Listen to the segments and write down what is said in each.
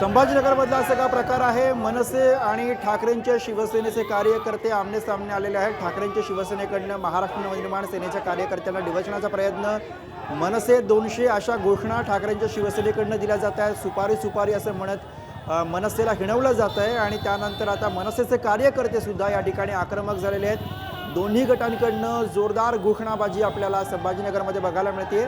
संभाजीनगरमधला असा का प्रकार आहे. मनसे आणि ठाकरेंच्या शिवसेनेचे कार्यकर्ते आमने सामने आलेले आहेत. ठाकरेंच्या शिवसेनेकडनं महाराष्ट्र नवनिर्माण सेनेच्या कार्यकर्त्यांना डिवचण्याचा प्रयत्न. मनसे दोनशे अशा घोषणा ठाकरेंच्या शिवसेनेकडनं दिल्या जात आहेत. सुपारी सुपारी असं म्हणत मनसेला हिणवलं जात आहे आणि त्यानंतर आता मनसेचे कार्यकर्ते सुद्धा या ठिकाणी आक्रमक झालेले आहेत. दोन्ही गटांकडनं जोरदार घोषणाबाजी आपल्याला संभाजीनगरमध्ये बघायला मिळते.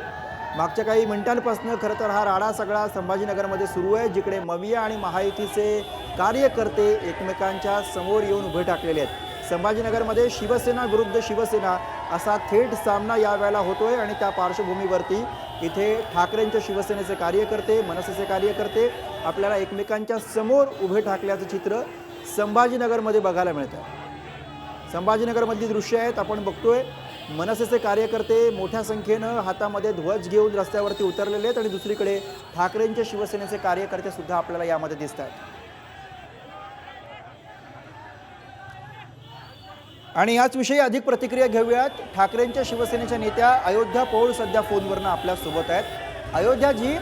मागच्या काही मिनिटांपासून खरं तर हा राडा सगळा संभाजीनगरमध्ये सुरू आहे जिकडे मविया आणि महायुतीचे कार्यकर्ते एकमेकांच्या समोर येऊन उभे टाकलेले आहेत. संभाजीनगरमध्ये शिवसेना विरुद्ध शिवसेना असा थेट सामना यावेळेला होतोय आणि त्या पार्श्वभूमीवरती इथे ठाकरेंच्या शिवसेनेचे कार्यकर्ते मनसेचे कार्यकर्ते आपल्याला एकमेकांच्या समोर उभे ठाकल्याचं चित्र संभाजीनगरमध्ये बघायला मिळतं संभाजीनगरमधली दृश्य आहेत आपण बघतोय. मनसेचे कार्यकर्ते मोठ्या संख्येनं हातामध्ये ध्वज घेऊन रस्त्यावरती उतरलेले आहेत आणि दुसरीकडे ठाकरेंच्या शिवसेनेचे कार्यकर्ते सुद्धा आपल्याला यामध्ये दिसत आहेत आणि याच विषयी अधिक प्रतिक्रिया घेऊयात. ठाकरेंच्या शिवसेनेच्या नेत्या अयोध्या पौळ सध्या फोनवरनं आपल्यासोबत आहेत. अयोध्याजी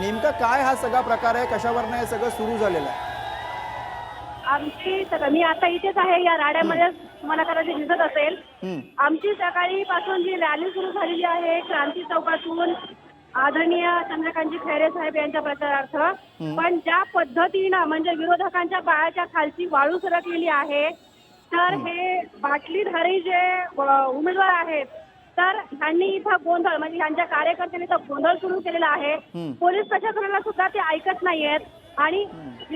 नेमका काय हा सगळा प्रकार आहे? कशावरनं हे सगळं सुरू झालेलं आहे? आमची मी आता इथेच आहे. या राड्यामध्ये मला कदाचित दिसत असेल. आमची सकाळी पासून जी रॅली सुरू झालेली आहे क्रांती चौकातून आदरणीय चंद्रकांतजी खैरे साहेब यांच्या प्रचारार्थ. पण ज्या पद्धतीनं म्हणजे विरोधकांच्या पायाच्या खालची वाळू सरकलेली आहे तर हे बाटलीधारी जे उमेदवार आहेत तर ह्यांनी इथं गोंधळ म्हणजे ह्यांच्या कार्यकर्त्यांनी इथं गोंधळ सुरू केलेला आहे. पोलीस प्रशासनाला सुद्धा ते ऐकत नाहीयेत. आणि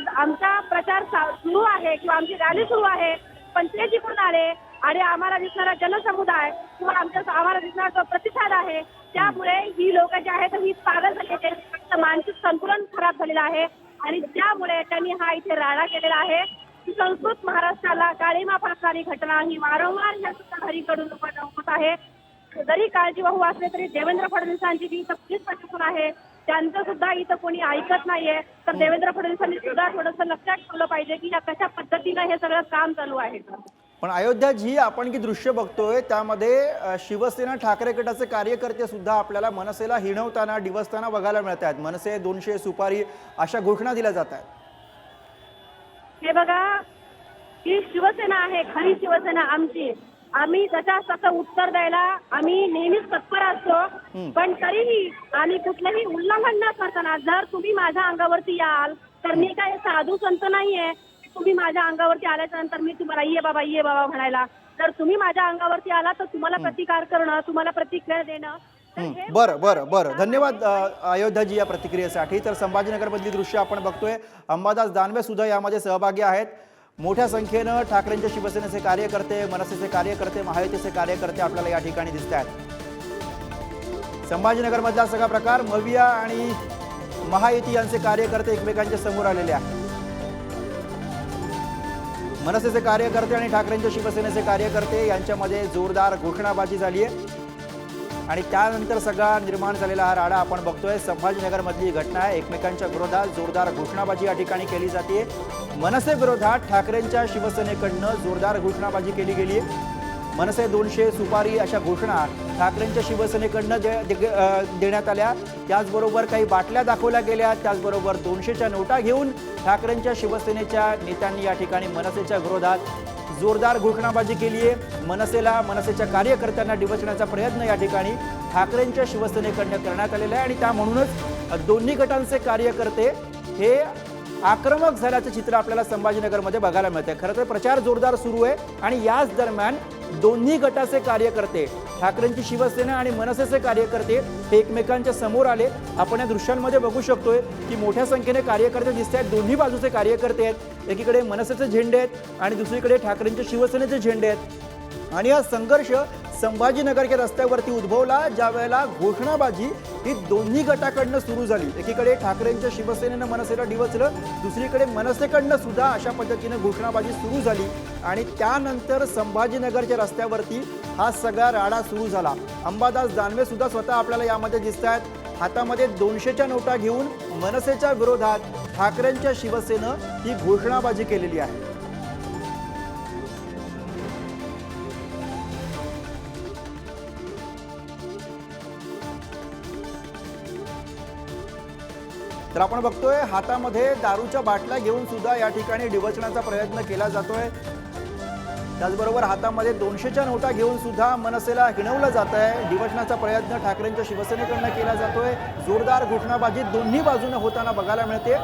आमचा प्रचार सुरू आहे किंवा आमची रॅली सुरू आहे पण ते जिंकून आले आणि आम्हाला दिसणारा जनसमुदाय किंवा आमच्या आम्हाला दिसणारा जो प्रतिसाद आहे त्यामुळे ही लोक जे आहेत ही पागल झालेली आहेत. मानसिक संतुलन खराब झालेलं आहे आणि त्यामुळे त्यांनी हा इथे राडा केलेला आहे. की संस्कृत महाराष्ट्राला काळीमा फासणारी घटना ही वारंवार या घरीकडून होत आहे. जरी काळजीवाहू असले तरी देवेंद्र फडणवीसांची जी इथं प्रशासन आहे. त्यांचं सुद्धा इथं कोणी ऐकत नाहीये. तर देवेंद्र फडणवीसांनी सुद्धा थोडंसं लक्षात ठेवलं पाहिजे की या कशा पद्धतीनं हे सगळं काम चालू आहे. पण अयोध्याजी आपण की दृश्य बघतोय त्यामध्ये शिवसेना ठाकरे गटाचे कार्यकर्ते सुद्धा आपल्याला मनसेला हिणवताना डिवसताना बघायला मिळत आहेत मनसे दोनशे सुपारी अशा घोषणा दिल्या जात आहेत हे बघा ही शिवसेना आहे खरी शिवसेना आमची. आम्ही त्याच्या तसं उत्तर द्यायला आम्ही नेहमीच तत्पर असतो. पण तरीही आम्ही कुठलंही उल्लंघन न करताना जर तुम्ही माझ्या अंगावरती याल तर मी काय साधू संत नाहीये. की तुम्ही माझ्या अंगावरती आल्याच्यानंतर मी तुम्हाला ये बाबा ये बाबा म्हणायला. जर तुम्ही माझ्या अंगावरती आला तर तुम्हाला प्रतिकार करणं तुम्हाला प्रतिक्रिया देणं हे बरं बरं बरं. धन्यवाद अयोध्याजी या प्रतिक्रियेसाठी. तर संभाजीनगरमधली दृश्य आपण बघतोय. अंबादास दानवे सुद्धा यामध्ये सहभागी आहेत. मोठ्या संख्येनं ठाकरेंच्या शिवसेनेचे कार्यकर्ते मनसेचे कार्यकर्ते महायुतीचे कार्यकर्ते आपल्याला या ठिकाणी दिसत आहेत. संभाजीनगरमधला सगळा प्रकार मविया आणि महायुती यांचे कार्यकर्ते एकमेकांच्या समोर आलेले आहेत. मनसेचे कार्यकर्ते आणि ठाकरेंच्या शिवसेनेचे कार्यकर्ते यांच्यामध्ये जोरदार घोषणाबाजी झाली आहे. आणि त्यानंतर सगळा निर्माण झालेला हा राडा आपण बघतोय. संभाजीनगरमधली ही घटना आहे. एकमेकांच्या विरोधात जोरदार घोषणाबाजी या ठिकाणी केली जाते. मनसे विरोधात ठाकरेंच्या शिवसेनेकडनं जोरदार घोषणाबाजी केली गेली. मनसे दोनशे सुपारी अशा घोषणा ठाकरेंच्या शिवसेनेकडनं दे, देण्यात आल्या. त्याचबरोबर काही बाटल्या दाखवल्या गेल्या. त्याचबरोबर दोनशेच्या नोटा घेऊन ठाकरेंच्या शिवसेनेच्या नेत्यांनी या ठिकाणी मनसेच्या विरोधात जोरदार घोषणाबाजी केली आहे. मनसेला मनसेच्या कार्यकर्त्यांना डिवचण्याचा प्रयत्न या ठिकाणी ठाकरेंच्या शिवसेनेकडनं करण्यात आलेला आहे. आणि त्या म्हणूनच दोन्ही गटांचे कार्यकर्ते हे आक्रमक झाल्याचं चित्र आपल्याला संभाजीनगरमध्ये बघायला मिळतंय. खरं तर प्रचार जोरदार सुरू आहे आणि याच दरम्यान दोन्ही गटाचे कार्यकर्ते ठाकरेंची शिवसेना आणि मनसेचे कार्यकर्ते हे एकमेकांच्या समोर आले. आपण या दृश्यांमध्ये बघू शकतोय की मोठ्या संख्येने कार्यकर्ते दिसत आहेत. दोन्ही बाजूचे कार्यकर्ते आहेत. एकीकडे मनसेचे झेंडे आहेत आणि दुसरीकडे ठाकरेंच्या शिवसेनेचे झेंडे आहेत. आणि हा संघर्ष संभाजीनगरच्या रस्त्यावरती उद्भवला ज्या वेळेला घोषणाबाजी ही दोन्ही गटाकडनं सुरू झाली. एकीकडे ठाकरेंच्या शिवसेनेनं मनसेला डिवचलं दुसरीकडे मनसेकडनं सुद्धा अशा पद्धतीनं घोषणाबाजी सुरू झाली आणि त्यानंतर संभाजीनगरच्या रस्त्यावरती हा सगळा राडा सुरू झाला. अंबादास दानवे सुद्धा स्वतः आपल्याला यामध्ये दिसत आहेत हातामध्ये दोनशेच्या नोटा घेऊन मनसेच्या विरोधात ठाकरेंच्या शिवसेनं ही घोषणाबाजी केलेली आहे. तर आपण बघतोय हातामध्ये दारूच्या बाटल्या घेऊन सुद्धा या ठिकाणी डिवचण्याचा प्रयत्न केला जातोय. त्याचबरोबर हातामध्ये दोनशेच्या नोटा घेऊन सुद्धा मनसेला हिणवलं जात आहे डिवचण्याचा प्रयत्न ठाकरेंच्या शिवसेनेकडनं केला जातोय. जोरदार घोषणाबाजी दोन्ही बाजूने होताना बघायला मिळते.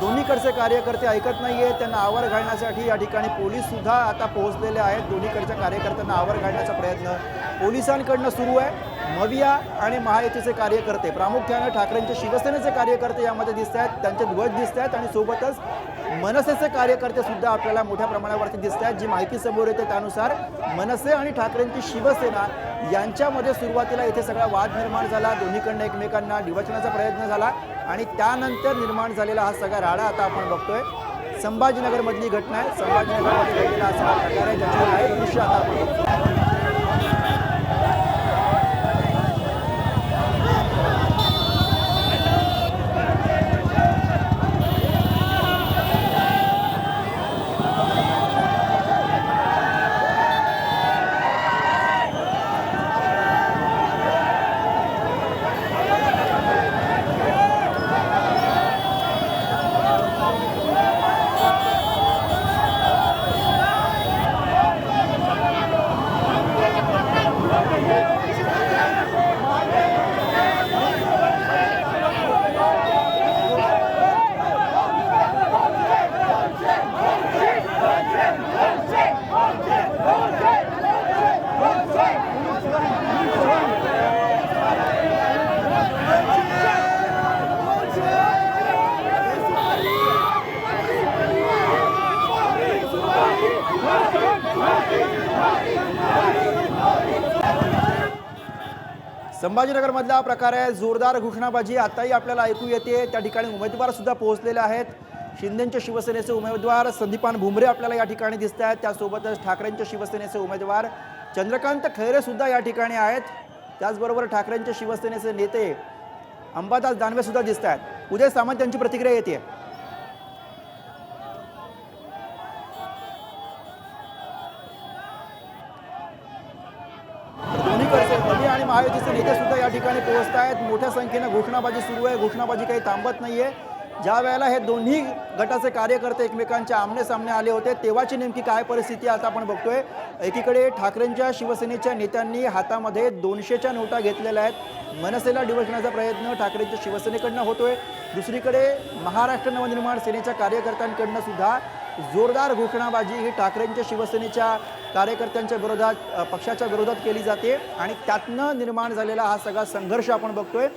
दोन्हीकडचे कार्यकर्ते ऐकत नाहीये. त्यांना आवर घालण्यासाठी या ठिकाणी पोलीस सुद्धा आता पोहोचलेले आहेत. दोन्हीकडच्या कार्यकर्त्यांना आवर घालण्याचा प्रयत्न पोलिसांकडनं सुरू आहे. मविया आणि महायुतीचे कार्यकर्ते प्रामुख्यानं ठाकरेंचे शिवसेनेचे कार्यकर्ते यामध्ये दिसत आहेत. त्यांचे ध्वज दिसत आहेत आणि सोबतच मनसेचे कार्यकर्ते सुद्धा आपल्याला मोठ्या प्रमाणावरती दिसत आहेत. जी माहिती समोर येते त्यानुसार मनसे आणि ठाकरेंची शिवसेना यांच्यामध्ये सुरुवातीला इथे सगळा वाद निर्माण झाला. दोन्हीकडनं एकमेकांना डिवचण्याचा प्रयत्न झाला आणि त्यानंतर निर्माण झालेला हा सगळा राडा आता आपण बघतोय. संभाजीनगरमधली घटना आहे. संभाजीनगरमध्ये घडलेला असा प्रकार आहे ज्याचे दृश्य आता आपण बघतोय संभाजीनगरमधला प्रकार आहे. जोरदार घोषणाबाजी आताही आपल्याला ऐकू येते. त्या ठिकाणी उमेदवार सुद्धा पोहोचलेले आहेत. शिंदेच्या शिवसेनेचे उमेदवार संदीपान भुमरे आपल्याला या ठिकाणी दिसत आहेत. त्यासोबतच ठाकरेंच्या शिवसेनेचे उमेदवार चंद्रकांत खैरे सुद्धा या ठिकाणी आहेत. त्याचबरोबर ठाकरेंच्या शिवसेनेचे नेते अंबादास दानवे सुद्धा दिसत आहेत. उदय सामंत यांची प्रतिक्रिया येते दोन्हीकडचे मोदी आणि महायुतीचे नेतेसुद्धा या ठिकाणी पोहोचत आहेत. मोठ्या संख्येनं घोषणाबाजी सुरू आहे. घोषणाबाजी काही थांबत नाही आहे ज्या वेळेला हे दोन्ही गटाचे कार्यकर्ते एकमेकांच्या आमने सामने आले होते तेव्हाची नेमकी काय परिस्थिती आता आपण बघतोय. एकीकडे ठाकरेंच्या शिवसेनेच्या नेत्यांनी हातामध्ये दोनशेच्या नोटा घेतलेल्या आहेत. मनसेला डिवचण्याचा प्रयत्न ठाकरेंच्या शिवसेनेकडनं होतोय. दुसरीकडे महाराष्ट्र नवनिर्माण सेनेच्या कार्यकर्त्यांकडनं सुद्धा जोरदार घोषणाबाजी ही ठाकरेंच्या शिवसेनेच्या कार्यकर्त्यांच्या विरोधात पक्षाच्या विरोधात केली जाते आणि त्यातनं निर्माण झालेला हा सगळा संघर्ष आपण बघतोय.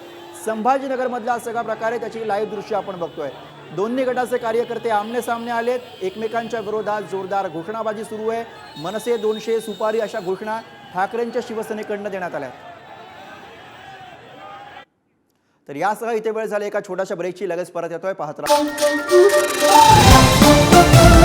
संभाजीनगरमधला हा सगळा प्रकारे त्याची लाईव्ह दृश्य आपण बघतोय. दोन्ही गटाचे कार्यकर्ते आमने सामने आलेत. एकमेकांच्या विरोधात जोरदार घोषणाबाजी सुरू आहे. मनसे दोनशे सुपारी अशा घोषणा ठाकरेंच्या शिवसेनेकडनं देण्यात आल्या आहेत. तर यासह इथे वेळ झाली एका छोट्याशा ब्रेकची लगेच परत येतोय. पाहत राहा. Музыка